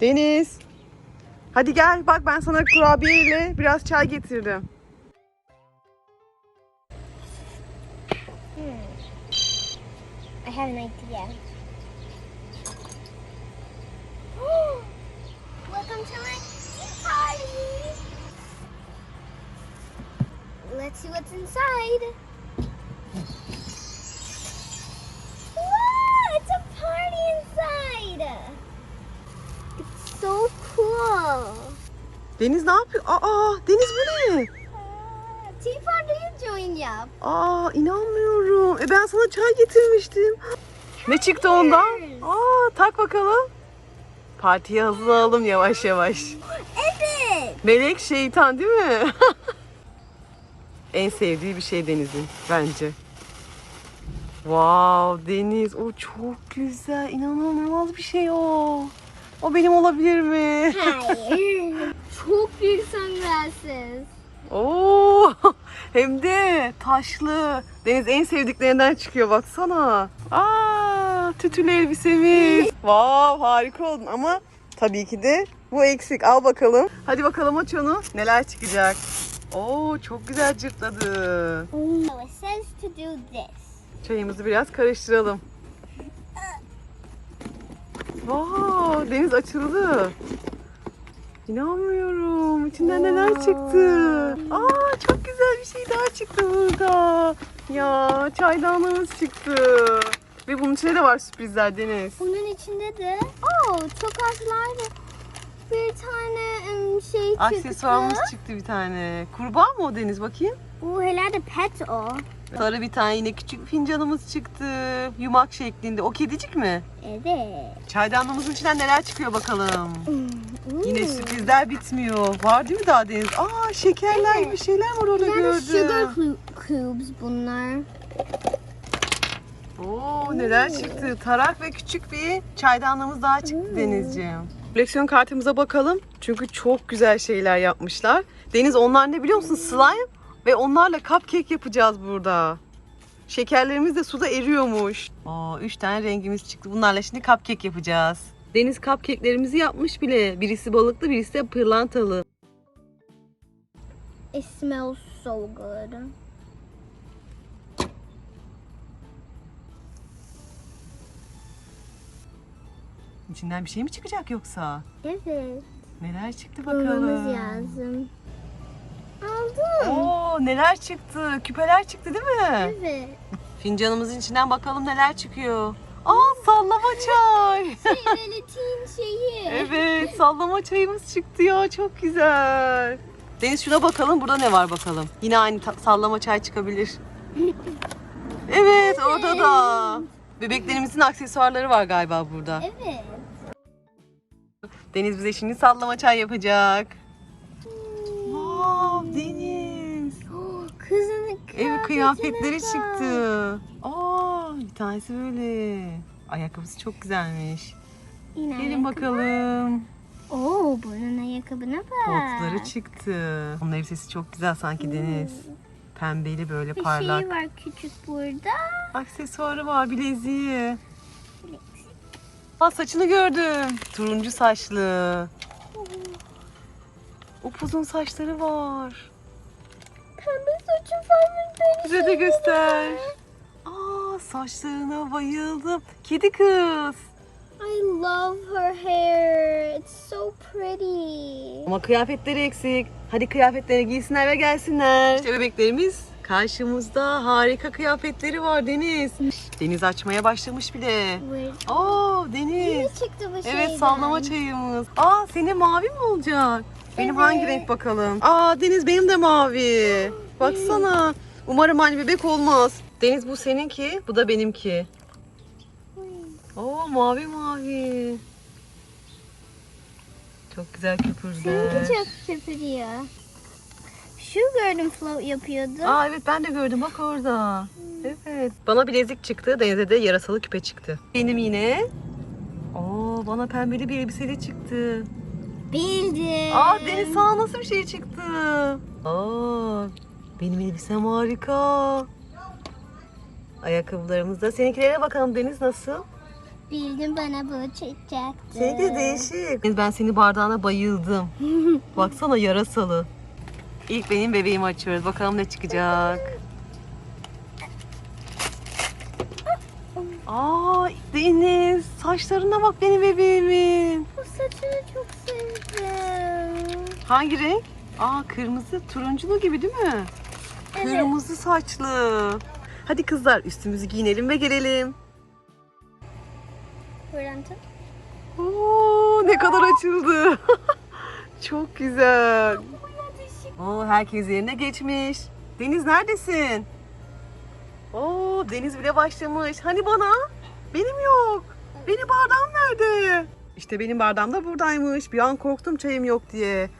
Deniz. Hadi gel bak ben sana kurabiye ile biraz çay getirdim. I have an idea. Welcome to my tea party. Let's see what's inside. Wow, it's a party inside. So cool. Deniz ne yapıyor? Aa Deniz bu ne? Tea party join yap. Aa inanmıyorum. E ben sana çay getirmiştim. Ne çıktı ondan? Aa tak bakalım. Partiye hazırlanalım yavaş yavaş. Evet. Melek şeytan değil mi? en sevdiği bir şey Deniz'in bence. Wow Deniz o çok güzel. inanılmaz bir şey o. O benim olabilir mi? Hayır. Çok büyük sunglasses. Oo, hem de taşlı. Deniz en sevdiklerinden çıkıyor baksana. Aa, tütülü elbisemiz. Wow, harika oldun ama tabii ki de bu eksik. Al bakalım. Hadi bakalım aç onu. Neler çıkacak? Oo, çok güzel cırtladı. Çayımızı biraz karıştıralım. Wow, deniz açıldı. İnanmıyorum. İçinden neler çıktı. Aa, çok güzel bir şey daha çıktı burada. Ya, çaydanlığımız çıktı. Ve bunun içinde de var sürprizler Deniz. Bunun içinde de oh çok azlar bir tane şey çıktı. Aksesuarımız çıktı bir tane. Kurbağa mı o Deniz bakayım? Bu herhalde pet o. Sarı bir tane yine küçük fincanımız çıktı. Yumak şeklinde. O kedicik mi? Evet. Çaydanlığımızın içinden neler çıkıyor bakalım. Hmm. Yine sürprizler bitmiyor. Var değil mi daha Deniz? Aa şekerler gibi şeyler var orada Yani sugar gördüm. clu- cubes bunlar. Oo neler çıktı. Tarak ve küçük bir çaydanlığımız daha çıktı Denizciğim. Koleksiyon kartımıza bakalım. Çünkü çok güzel şeyler yapmışlar. Deniz onlar ne biliyor musun? Slime ve onlarla cupcake yapacağız burada. Şekerlerimiz de suda eriyormuş. Oo, üç tane rengimiz çıktı. Bunlarla şimdi cupcake yapacağız. Deniz cupcake'lerimizi yapmış bile. Birisi balıklı, birisi de pırlantalı. It smells so good. İçinden bir şey mi çıkacak yoksa? Evet. Neler çıktı Bulmamız bakalım. lazım. Aldım. Oo neler çıktı? Küpeler çıktı değil mi? Evet. Fincanımızın içinden bakalım neler çıkıyor. Aa sallama çay. Velitin şeyi. evet sallama çayımız çıktı ya çok güzel. Deniz şuna bakalım burada ne var bakalım. Yine aynı sallama çay çıkabilir. Evet orada da. Bebeklerimizin aksesuarları var galiba burada. Evet. Deniz bize şimdi sallama çay yapacak. Wow Deniz. Kızın Ev kıyafetleri çıktı. Aa, bir tanesi böyle. Ayakkabısı çok güzelmiş. Yine Gelin ayakkabı. bakalım. Oo bunun ayakkabına bak. Botları çıktı. Onun elbisesi çok güzel sanki Deniz. Pembeli böyle Bir parlak. şey var küçük burada. Aksesuarı var bileziği. Aa, saçını gördüm. Turuncu saçlı. Upuzun saçları var. Pembe saçım var. Bize de göster. Aa, saçlarına bayıldım. Kedi kız. I love her hair. It's so pretty. Ama kıyafetleri eksik. Hadi kıyafetleri giysinler ve gelsinler. İşte bebeklerimiz karşımızda harika kıyafetleri var Deniz. Deniz açmaya başlamış bile. Oo Ne Deniz. çıktı bu şeyden? Evet sallama çayımız. Aa senin mavi mi olacak? Benim Evet. hangi renk bakalım? Aa Deniz benim de mavi. Baksana. Umarım aynı bebek olmaz. Deniz bu seninki, bu da benimki. Oo mavi mavi. Çok güzel köpürdü. Seninki çok köpürüyor. Şu gördüm float yapıyordu. Aa evet ben de gördüm bak orada. Evet. Bana bilezik çıktı. Deniz'e de yarasalı küpe çıktı. Benim yine. Oo bana pembeli bir elbiseli çıktı. Bildim. Aa Deniz sana nasıl bir şey çıktı? Aa benim elbisem harika. Ayakkabılarımız da. Seninkilere bakalım Deniz nasıl? Bildim bana bu çıkacaktı. Seninki değişik. Ben senin bardağına bayıldım. Baksana yarasalı. İlk benim bebeğimi açıyoruz. Bakalım ne çıkacak. Aa Deniz saçlarına bak benim bebeğimin. Bu saçını çok sevdim. Hangi renk? Aa kırmızı turunculu gibi değil mi? Evet. Kırmızı saçlı. Hadi kızlar üstümüzü giyinelim ve gelelim. Tut. Oo, ne kadar açıldı. Çok güzel. Oo, herkes yerine geçmiş. Deniz neredesin? Oo, Deniz bile başlamış. Hani bana? Benim yok. Benim bardağım nerede? İşte benim bardağım da buradaymış. Bir an korktum çayım yok diye.